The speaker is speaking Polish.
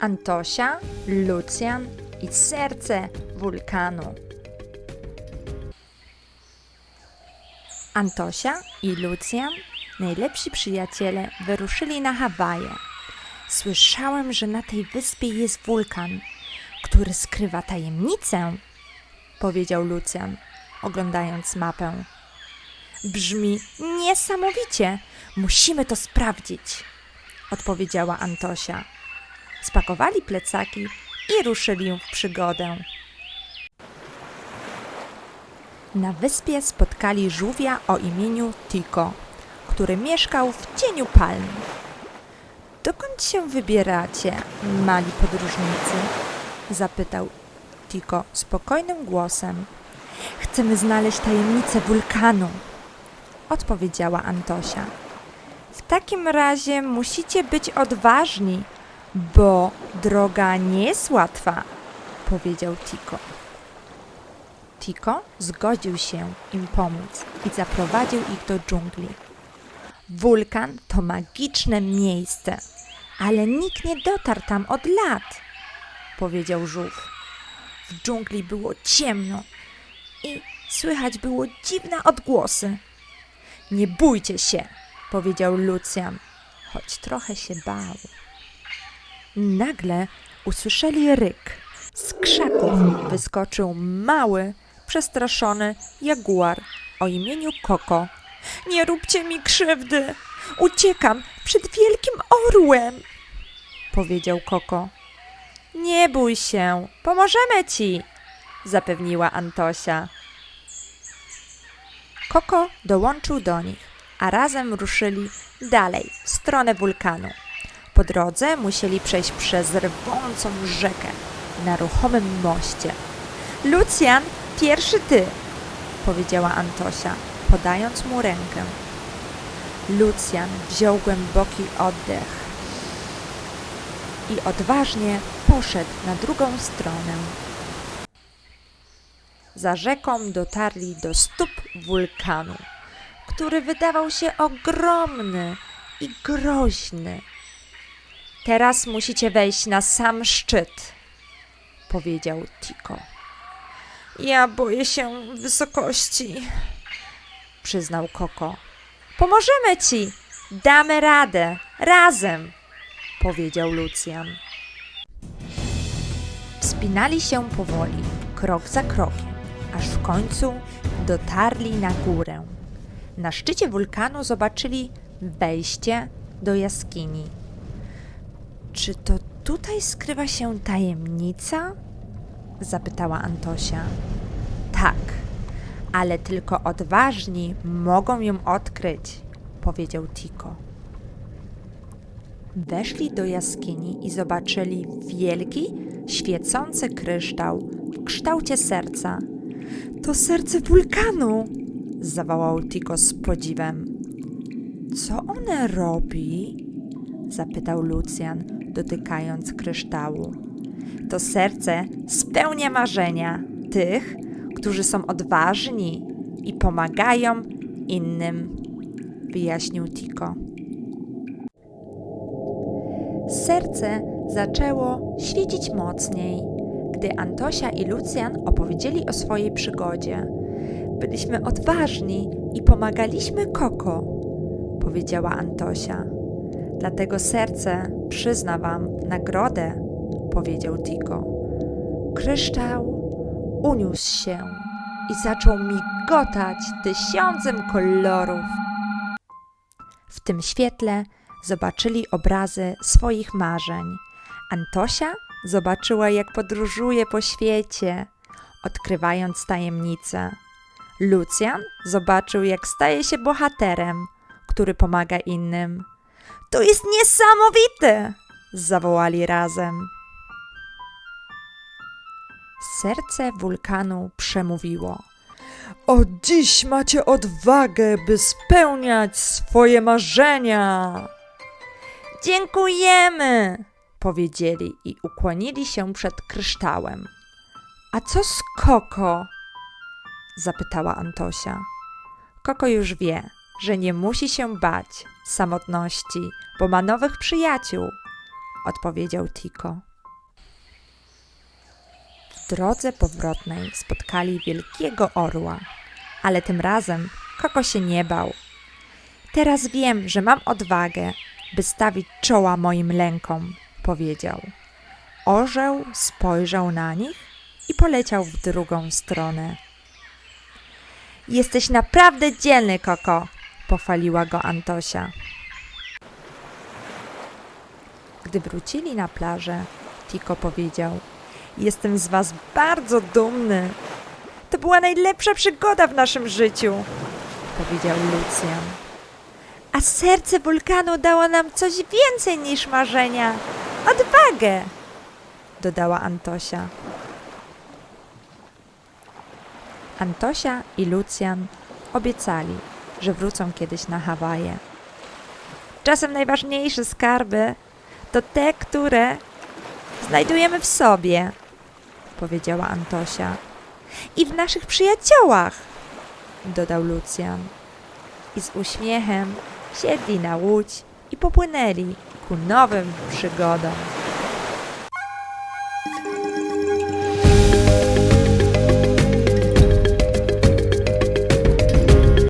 Antosia, Lucjan i serce wulkanu. Antosia i Lucjan, najlepsi przyjaciele, wyruszyli na Hawaje. Słyszałem, że na tej wyspie jest wulkan, który skrywa tajemnicę, powiedział Lucjan, oglądając mapę. Brzmi niesamowicie. Musimy to sprawdzić, odpowiedziała Antosia. Spakowali plecaki i ruszyli w przygodę. Na wyspie spotkali żółwia o imieniu Tiko, który mieszkał w cieniu palm. Dokąd się wybieracie, mali podróżnicy? zapytał Tiko spokojnym głosem. Chcemy znaleźć tajemnicę wulkanu, odpowiedziała Antosia. W takim razie musicie być odważni, bo droga nie jest łatwa, powiedział Tiko. Tiko zgodził się im pomóc i zaprowadził ich do dżungli. Wulkan to magiczne miejsce, ale nikt nie dotarł tam od lat, powiedział żółw. W dżungli było ciemno i słychać było dziwne odgłosy. Nie bójcie się, powiedział Lucjan, choć trochę się bał. Nagle usłyszeli ryk. Z krzaków wyskoczył mały, przestraszony jaguar o imieniu Koko. Nie róbcie mi krzywdy! Uciekam przed wielkim orłem! powiedział Koko. Nie bój się, pomożemy ci! zapewniła Antosia. Koko dołączył do nich, a razem ruszyli dalej w stronę wulkanu. Po drodze musieli przejść przez rwącą rzekę na ruchomym moście. Lucjan, pierwszy ty, powiedziała Antosia, podając mu rękę. Lucjan wziął głęboki oddech i odważnie poszedł na drugą stronę. Za rzeką dotarli do stóp wulkanu, który wydawał się ogromny i groźny. Teraz musicie wejść na sam szczyt, powiedział Tiko. Ja boję się wysokości, przyznał Koko. Pomożemy ci, damy radę, razem, powiedział Lucjan. Wspinali się powoli, krok za krokiem, aż w końcu dotarli na górę. Na szczycie wulkanu zobaczyli wejście do jaskini. Czy to tutaj skrywa się tajemnica? zapytała Antosia. Tak, ale tylko odważni mogą ją odkryć, powiedział Tiko. Weszli do jaskini i zobaczyli wielki, świecący kryształ w kształcie serca. To serce wulkanu! zawołał Tiko z podziwem. Co one robi? zapytał Lucjan, dotykając kryształu. To serce spełnia marzenia tych, którzy są odważni i pomagają innym, wyjaśnił Tiko. Serce zaczęło świecić mocniej, gdy Antosia i Lucjan opowiedzieli o swojej przygodzie. Byliśmy odważni i pomagaliśmy Koko, powiedziała Antosia. Dlatego serce przyzna wam nagrodę, powiedział Tiko. Kryształ uniósł się i zaczął migotać tysiącem kolorów. W tym świetle zobaczyli obrazy swoich marzeń. Antosia zobaczyła, jak podróżuje po świecie, odkrywając tajemnice. Lucjan zobaczył, jak staje się bohaterem, który pomaga innym. To jest niesamowite! zawołali razem. Serce wulkanu przemówiło. Od dziś macie odwagę, by spełniać swoje marzenia. Dziękujemy, powiedzieli i ukłonili się przed kryształem. A co z Koko? zapytała Antosia. Koko już wie, że nie musi się bać samotności, bo ma nowych przyjaciół, odpowiedział Tiko. drodze powrotnej spotkali wielkiego orła, ale tym razem Koko się nie bał. Teraz wiem, że mam odwagę, by stawić czoła moim lękom, powiedział. Orzeł spojrzał na nich i poleciał w drugą stronę. Jesteś naprawdę dzielny, Koko, pochwaliła go Antosia. Gdy wrócili na plażę, Tiko powiedział: Jestem z was bardzo dumny. To była najlepsza przygoda w naszym życiu, powiedział Lucjan. A serce wulkanu dało nam coś więcej niż marzenia odwagę, dodała Antosia. Antosia i Lucjan obiecali, że wrócą kiedyś na Hawaje. Czasem najważniejsze skarby to te, które znajdujemy w sobie, powiedziała Antosia. I w naszych przyjaciołach, dodał Lucjan. I z uśmiechem siedli na łódź i popłynęli ku nowym przygodom.